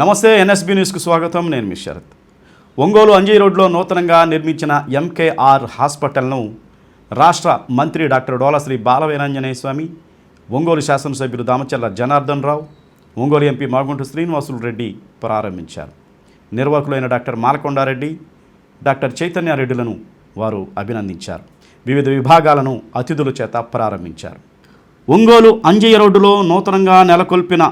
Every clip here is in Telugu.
నమస్తే ఎన్ఎస్బి న్యూస్కు స్వాగతం. నేను మీ శరత్. ఒంగోలు అంజయ్ రోడ్లో నూతనంగా నిర్మించిన ఎంకేఆర్ హాస్పిటల్ను రాష్ట్ర మంత్రి డాక్టర్ డోలశ్రీ బాలవీరాంజనేయ స్వామి ఒంగోలు శాసనసభ్యులు దామచర్ల జనార్దన్ రావు ఒంగోలు ఎంపీ మాగుంట శ్రీనివాసులు రెడ్డి ప్రారంభించారు. నిర్వాహకులైన డాక్టర్ మాలకొండారెడ్డి డాక్టర్ చైతన్యారెడ్డిలను వారు అభినందించారు. వివిధ విభాగాలను అతిథుల చేత ప్రారంభించారు. ఒంగోలు అంజయ్య రోడ్డులో నూతనంగా నెలకొల్పిన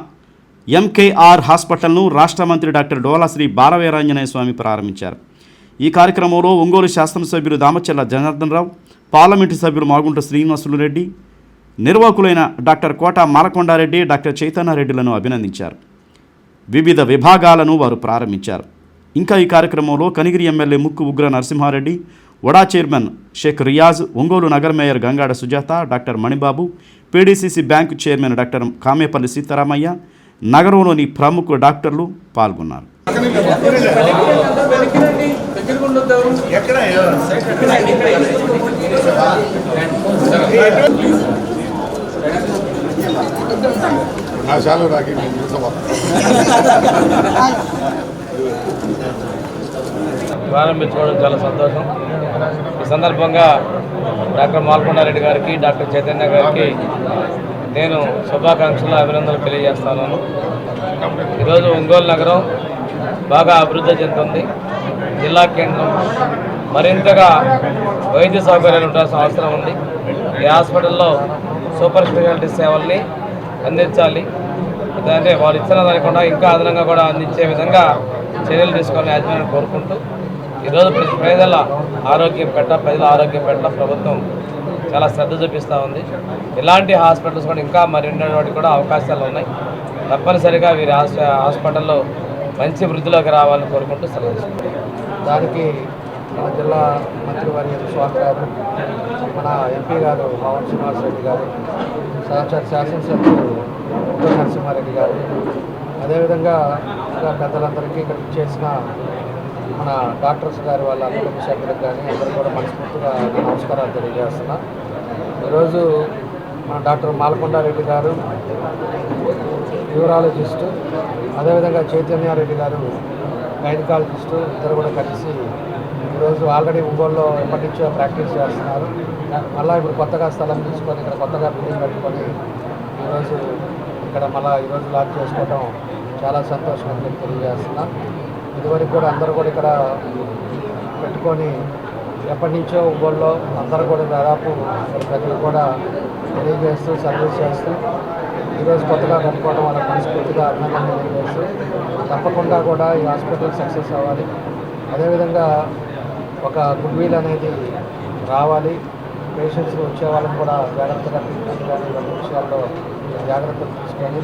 ఎంకేఆర్ హాస్పిటల్ను రాష్ట్ర మంత్రి డాక్టర్ డోలాశ్రీ బాలవీరాంజనేయ స్వామి ప్రారంభించారు. ఈ కార్యక్రమంలో ఒంగోలు శాసనసభ్యులు దామచర్ల జనార్దన్ రావు పార్లమెంటు సభ్యులు మాగుంట శ్రీనివాసులు రెడ్డి నిర్వాహకులైన డాక్టర్ కోట మాలకొండారెడ్డి డాక్టర్ చైతన్యారెడ్డిలను అభినందించారు. వివిధ విభాగాలను వారు ప్రారంభించారు. ఇంకా ఈ కార్యక్రమంలో కనిగిరి ఎమ్మెల్యే ముక్కు ఉగ్ర నరసింహారెడ్డి వడా చైర్మన్ షేక్ రియాజ్ ఒంగోలు నగర mayor Gangada Sujatha doctor Manibabu PDCC bank chairman doctor Kamepalli Sitaramaiah నగరంలోని ప్రముఖ డాక్టర్లు పాల్గొన్నారు. ప్రారంభించుకోవడం చాలా సంతోషం. ఈ సందర్భంగా డాక్టర్ మాల్కొండారెడ్డి గారికి డాక్టర్ చైతన్య గారికి నేను శుభాకాంక్షలు అభినందనలు తెలియజేస్తాను. ఈరోజు ఒంగోలు నగరం బాగా అభివృద్ధి చెందుతుంది. జిల్లా కేంద్రం మరింతగా వైద్య సౌకర్యాలు ఉండాల్సిన అవసరం ఉంది. ఈ హాస్పిటల్లో సూపర్ స్పెషాలిటీ సేవల్ని అందించాలి. అంటే వాళ్ళు ఇచ్చిన దానికుండా ఇంకా అదనంగా కూడా అందించే విధంగా చర్యలు తీసుకోవాలని యాజమాన్యం కోరుకుంటూ ఈరోజు ప్రతి ప్రజల ఆరోగ్యం పెట్ట ప్రజల ఆరోగ్యం పెట్ట ప్రభుత్వం చాలా శ్రద్ధ చూపిస్తూ ఉంది. ఇలాంటి హాస్పిటల్స్ కూడా ఇంకా మరిన్నటువంటి కూడా అవకాశాలు ఉన్నాయి. తప్పనిసరిగా వీరి హాస్పిటల్లో మంచి వృద్ధిలోకి రావాలని కోరుకుంటూ సెలవు దానికి మన జిల్లా మంత్రివర్య స్వామి గారు మన ఎంపీ గారు పవన్ శ్రీనివాస్ రెడ్డి గారు సాక్షాత్ శాసనసభ్యులు ఉత్తర నరసింహారెడ్డి గారు అదేవిధంగా ఇంకా పెద్దలందరికీ ఇక్కడ చేసిన మన డాక్టర్స్ గారు వాళ్ళ కుటుంబ సభ్యులకు కానీ అందరూ కూడా మనస్ఫూర్తిగా నమస్కారాలు తెలియజేస్తున్నా. ఈరోజు మన డాక్టర్ మాలకొండారెడ్డి గారు న్యూరాలజిస్టు అదేవిధంగా చైతన్యారెడ్డి గారు గైనకాలజిస్టు ఇద్దరు కూడా కలిసి ఈరోజు ఆల్రెడీ ఒంగోలులో ఎప్పటి నుంచో ప్రాక్టీస్ చేస్తున్నారు. మళ్ళీ ఇప్పుడు కొత్తగా స్థలం తీసుకొని ఇక్కడ కొత్తగా బిల్డింగ్ కట్టుకొని ఈరోజు ఇక్కడ మళ్ళీ ఈరోజు లాంచ్ చేసుకోవడం చాలా సంతోషంగా నేను తెలియజేస్తున్నా. ఇదివరకు కూడా అందరూ కూడా ఇక్కడ పెట్టుకొని ఎప్పటి నుంచో ఒంగోలులో అందరూ కూడా దాదాపు ప్రజలు కూడా తెలియజేస్తూ సర్వీస్ చేస్తూ ఈరోజు కొత్తగా కట్టుకోవడం వల్ల మనస్ఫూర్తిగా అభినందనలు తెలియజేస్తూ తప్పకుండా కూడా ఈ హాస్పిటల్ సక్సెస్ అవ్వాలి. అదేవిధంగా ఒక గుడ్ వీల్ అనేది రావాలి. పేషెంట్స్ వచ్చే వాళ్ళని కూడా జాగ్రత్తగా ట్రీట్మెంట్ కానీ ఇవన్నీ విషయాల్లో జాగ్రత్తలు తీసుకొని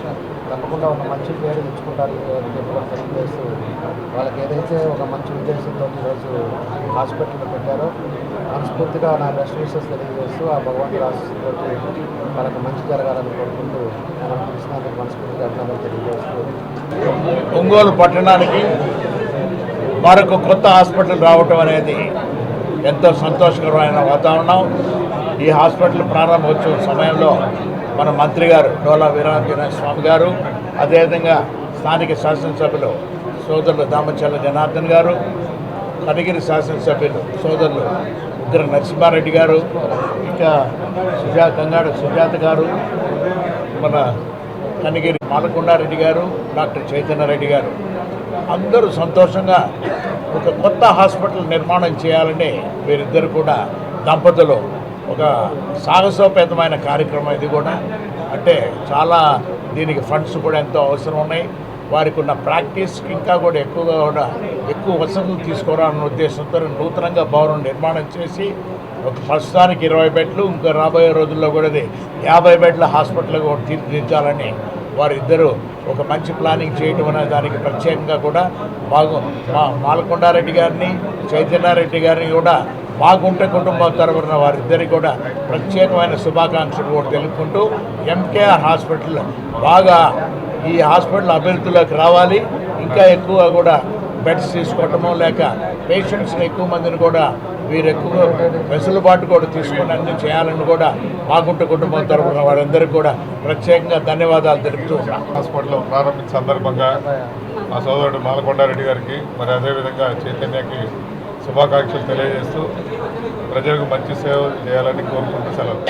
తప్పకుండా ఒక మంచి పేరు తెచ్చుకుంటారు అని తెలియజేస్తూ వాళ్ళకి ఏదైతే ఒక మంచి ఉద్దేశంతో ఈరోజు హాస్పిటల్లో పెట్టారో మనస్ఫూర్తిగా నా బెస్ట్ విషెస్ తెలియజేస్తూ ఆ భగవంతుడి ఆశీస్సులతో వాళ్ళకి మంచి జరగాలని కోరుకుంటూ మనం పిలిచినందుకు మనస్ఫూర్తిగా అభినందనలు తెలియజేస్తూ ఒంగోలు పట్టణానికి మరొక కొత్త హాస్పిటల్ రావటం అనేది ఎంతో సంతోషకరమైన వాతావరణం. ఈ హాస్పిటల్ ప్రారంభోత్సవం సమయంలో మన మంత్రి గారు డోలా వీరాంజన స్వామి గారు అదేవిధంగా స్థానిక శాసనసభ్యులు సోదరులు దామచల్ల జనార్దన్ గారు కనగిరి శాసనసభ్యులు సోదరులు ఉగ్ర నరసింహారెడ్డి గారు ఇంకా సుజా గంగాడ సుజాత గారు మన కనగిరి మాలకొండారెడ్డి గారు డాక్టర్ చైతన్యరెడ్డి గారు. అందరూ సంతోషంగా ఒక కొత్త హాస్పిటల్ నిర్మాణం చేయాలని వీరిద్దరు కూడా దంపతులు ఒక సాహసోపేతమైన కార్యక్రమం ఇది కూడా. అంటే చాలా దీనికి ఫండ్స్ కూడా ఎంతో అవసరం ఉన్నాయి. వారికి ఉన్న ప్రాక్టీస్కి ఇంకా కూడా ఎక్కువగా కూడా ఎక్కువ వసతులు తీసుకురావాలన్న ఉద్దేశంతో నూతనంగా భవనం నిర్మాణం చేసి ఒక ప్రస్తుతానికి ఇరవై బెడ్లు ఇంకా రాబోయే రోజుల్లో కూడా అది యాభై బెడ్ల హాస్పిటల్ కూడా తీర్చిదిద్దాలని వారిద్దరూ ఒక మంచి ప్లానింగ్ చేయడం అనే దానికి ప్రత్యేకంగా కూడా బాగు మా మాలకొండారెడ్డి గారిని చైతన్యారెడ్డి గారిని కూడా బాగుంటే కుటుంబం తరపున వారిద్దరికి కూడా ప్రత్యేకమైన శుభాకాంక్షలు కూడా తెలుపుకుంటూ ఎంకేఆర్ హాస్పిటల్ బాగా ఈ హాస్పిటల్ అభివృద్ధిలోకి రావాలి. ఇంకా ఎక్కువ కూడా బెడ్స్ తీసుకోవటము లేక పేషెంట్స్ని ఎక్కువ మందిని కూడా వీరు ఎక్కువ వెసులుబాటు కూడా తీసుకుని అన్ని చేయాలని కూడా మాగుంట కుటుంబం తరఫున వారందరికీ కూడా ప్రత్యేకంగా ధన్యవాదాలు తెలుపుతూ హాస్పిటల్ ప్రారంభించిన సందర్భంగా మా సోదరుడు మాలకొండారెడ్డి గారికి మరి అదేవిధంగా చైతన్యకి శుభాకాంక్షలు తెలియజేస్తూ ప్రజలకు మంచి సేవ చేయాలని కోరుకుంటూ సెలవు.